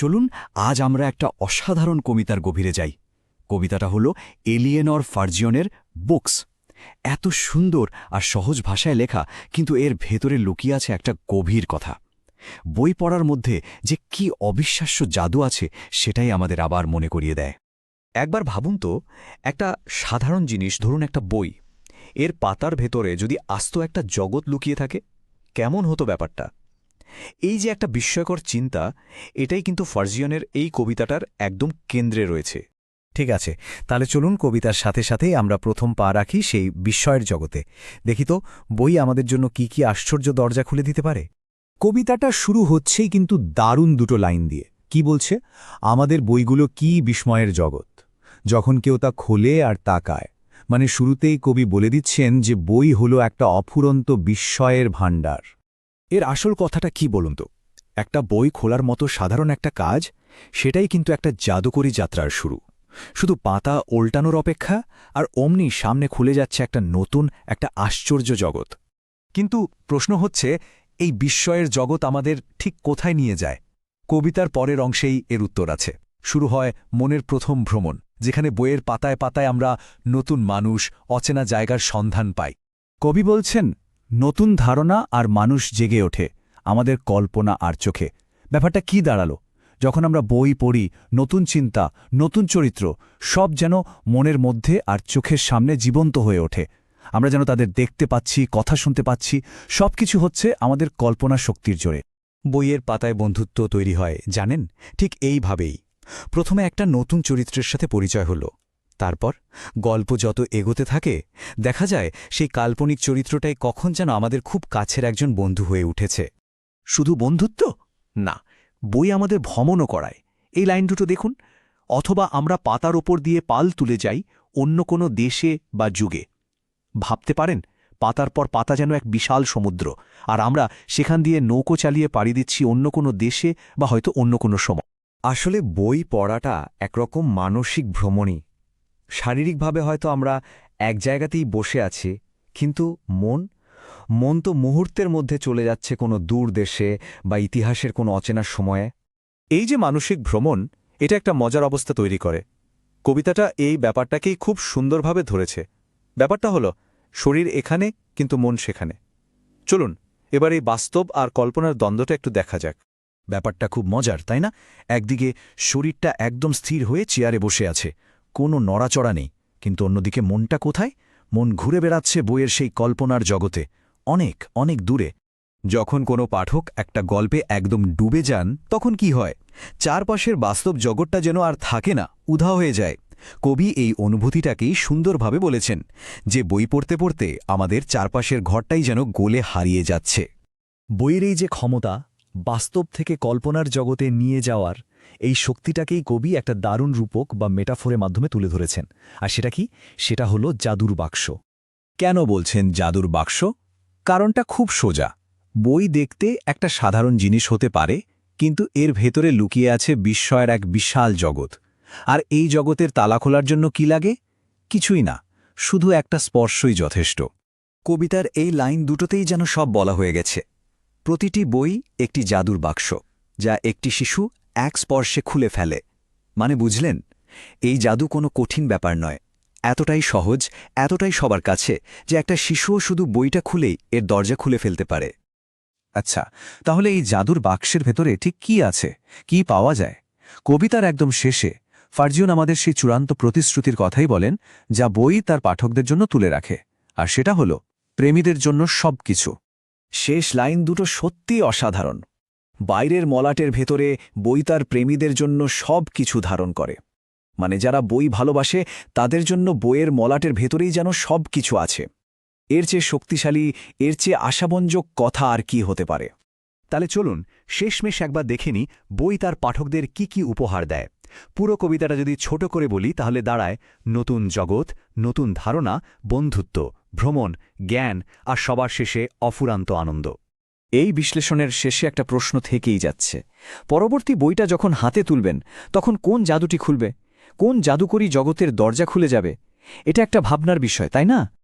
চলুন, আজ আমরা একটা অসাধারণ কবিতার গভীরে যাই। কবিতাটা হলো এলিয়েনর ফার্জিয়নের বুকস। এত সুন্দর আর সহজ ভাষায় লেখা, কিন্তু এর ভেতরে লুকিয়ে আছে একটা গভীর কথা। বই পড়ার মধ্যে যে কি অবিশ্বাস্য জাদু আছে, সেটাই আমাদের আবার মনে করিয়ে দেয়। একবার ভাবুন তো, একটা সাধারণ জিনিস, ধরুন একটা বই, এর পাতার ভেতরে যদি আস্ত একটা জগৎ লুকিয়ে থাকে, কেমন হতো ব্যাপারটা? এই যে একটা বিস্ময়কর চিন্তা, এটাই কিন্তু ফার্জিয়নের এই কবিতাটার একদম কেন্দ্রে রয়েছে। ঠিক আছে, তাহলে চলুন কবিতার সাথে সাথেই আমরা প্রথম পা রাখি সেই বিস্ময়ের জগতে। দেখি তো, বই আমাদের জন্য কি কি আশ্চর্য দরজা খুলে দিতে পারে? কবিতাটা শুরু হচ্ছেই কিন্তু দারুণ দুটো লাইন দিয়ে। কি বলছে? আমাদের বইগুলো কি বিস্ময়ের জগৎ? যখন কেউ তা খোলে আর তাকায়। মানে শুরুতেই কবি বলে দিচ্ছেন যে বই হলো একটা অফুরন্ত বিস্ময়ের ভাণ্ডার। এর আসল কথাটা কি বলুন তো? একটা বই খোলার মতো সাধারণ একটা কাজ, সেটাই কিন্তু একটা জাদুকরী যাত্রার শুরু। শুধু পাতা ওল্টানোর অপেক্ষা, আর অমনি সামনে খুলে যাচ্ছে একটা নতুন, একটা আশ্চর্য জগৎ। কিন্তু প্রশ্ন হচ্ছে, এই বিস্ময়ের জগৎ আমাদের ঠিক কোথায় নিয়ে যায়? কবিতার পরের অংশেই এর উত্তর আছে। শুরু হয় মনের প্রথম ভ্রমণ, যেখানে বইয়ের পাতায় পাতায় আমরা নতুন মানুষ, অচেনা জায়গার সন্ধান পাই। কবি বলছেন নতুন ধারণা আর মানুষ জেগে ওঠে, আমাদের কল্পনা আর চোখে। ব্যাপারটা কি দাঁড়াল? যখন আমরা বই পড়ি, নতুন চিন্তা, নতুন চরিত্র, সব যেন মনের মধ্যে আর চোখের সামনে জীবন্ত হয়ে ওঠে। আমরা যেন তাদের দেখতে পাচ্ছি, কথা শুনতে পাচ্ছি সব কিছু হচ্ছে আমাদের কল্পনা শক্তির জোরে। বইয়ের পাতায় বন্ধুত্ব তৈরি হয়, জানেন? ঠিক এইভাবেই। প্রথমে একটা নতুন চরিত্রের সাথে পরিচয় হল। তারপর গল্প যত এগোতে থাকে, দেখা যায় সেই কাল্পনিক চরিত্রটাই কখন যেন আমাদের খুব কাছের একজন বন্ধু হয়ে উঠেছে। শুধু বন্ধুত্ব? না, বই আমাদের ভ্রমণও করায়। এই লাইন দুটো দেখুন। অথবা আমরা পাতার ওপর দিয়ে পাল তুলে যাই অন্য কোনো দেশে বা যুগে। ভাবতে পারেন, পাতার পর পাতা যেন এক বিশাল সমুদ্র, আর আমরা সেখান দিয়ে নৌকো চালিয়ে পাড়ি দিচ্ছি অন্য কোনো দেশে বা হয়তো অন্য কোনো সময়। আসলে বই পড়াটা একরকম মানসিক ভ্রমণই। শারীরিকভাবে হয়তো আমরা এক জায়গাতেই বসে আছি, কিন্তু মন? মন তো মুহূর্তের মধ্যে চলে যাচ্ছে কোনো দূর দেশে বা ইতিহাসের কোনো অচেনা সময়ে। এই যে মানসিক ভ্রমণ, এটা একটা মজার অবস্থা তৈরি করে। কবিতাটা এই ব্যাপারটাকেই খুব সুন্দরভাবে ধরেছে। ব্যাপারটা হলো, শরীর এখানে কিন্তু মন সেখানে। চলুন, এবার এই বাস্তব আর কল্পনার দ্বন্দ্বটা একটু দেখা যাক। ব্যাপারটা খুব মজার, তাই না? একদিকে শরীরটা একদম স্থির হয়ে চেয়ারে বসে আছে কোনো নড়াচড়া নেই, কিন্তু অন্যদিকে মনটা কোথায়? মন ঘুরে বেড়াচ্ছে বইয়ের সেই কল্পনার জগতে, অনেক অনেক দূরে। যখন কোনো পাঠক একটা গল্পে একদম ডুবে যান, তখন কি হয়? চারপাশের বাস্তব জগৎটা যেন আর থাকে না উধা হয়ে যায়। কবি এই অনুভূতিটাকেই সুন্দরভাবে বলেছেন, যে বই পড়তে পড়তে আমাদের চারপাশের ঘরটাই যেন গোলে হারিয়ে যাচ্ছে। বইয়ের এই যে ক্ষমতা, বাস্তব থেকে কল্পনার জগতে নিয়ে যাওয়ার এই শক্তিটাকেই কবি একটা দারুণ রূপক বা মেটাফোরের মাধ্যমে তুলে ধরেছেন। আর সেটা কি? সেটা হলো জাদুর বাক্স। কেন বলছেন জাদুর বাক্স? কারণটা খুব সোজা। বই দেখতে একটা সাধারণ জিনিস হতে পারে, কিন্তু এর ভেতরে লুকিয়ে আছে বিস্ময়ের এক বিশাল জগৎ। আর এই জগতের তালা খোলার জন্য কি লাগে? কিছুই না, শুধু একটা স্পর্শই যথেষ্ট। কবিতার এই লাইন দুটোতেই যেন সব বলা হয়ে গেছে। প্রতিটি বই একটি জাদুর বাক্স, যা একটি শিশু এক স্পর্শে খুলে ফেলে। মানে বুঝলেন? এই জাদু কোনো কঠিন ব্যাপার নয়। এতটাই সহজ, এতটাই সবার কাছে যে একটা শিশুও শুধু বইটা খুলেই এর দরজা খুলে ফেলতে পারে। আচ্ছা তাহলে এই জাদুর বাক্সের ভেতরে ঠিক কি আছে? কি পাওয়া যায়? কবিতার একদম শেষে ফার্জিয়ন আমাদের সেই চূড়ান্ত প্রতিশ্রুতির কথাই বলেন, যা বই তার পাঠকদের জন্য তুলে রাখে। আর সেটা হল, প্রেমীদের জন্য সব কিছু শেষ লাইন দুটো সত্যিই অসাধারণ। বাইরের মলাটের ভেতরে বই তার প্রেমীদের জন্য সব কিছু ধারণ করে। মানে যারা বই ভালোবাসে, তাদের জন্য বইয়ের মলাটের ভেতরেই যেন সব কিছু আছে। এর চেয়ে শক্তিশালী, এর চেয়ে আশাবঞ্জক কথা আর কি হতে পারে? তাহলে চলুন শেষমেশ একবার দেখেনি বই তার পাঠকদের কি কি উপহার দেয়। পুরো কবিতাটা যদি ছোট করে বলি, তাহলে দাঁড়ায় নতুন জগৎ, নতুন ধারণা, বন্ধুত্ব, ভ্রমণ, জ্ঞান আর সবার শেষে অফুরান্ত আনন্দ। এই বিশ্লেষণের শেষে একটা প্রশ্ন থেকেই যাচ্ছে। পরবর্তী বইটা যখন হাতে তুলবেন, তখন কোন জাদুটি খুলবে? কোন জাদুকরী জগতের দরজা খুলে যাবে? এটা একটা ভাবনার বিষয়, তাই না?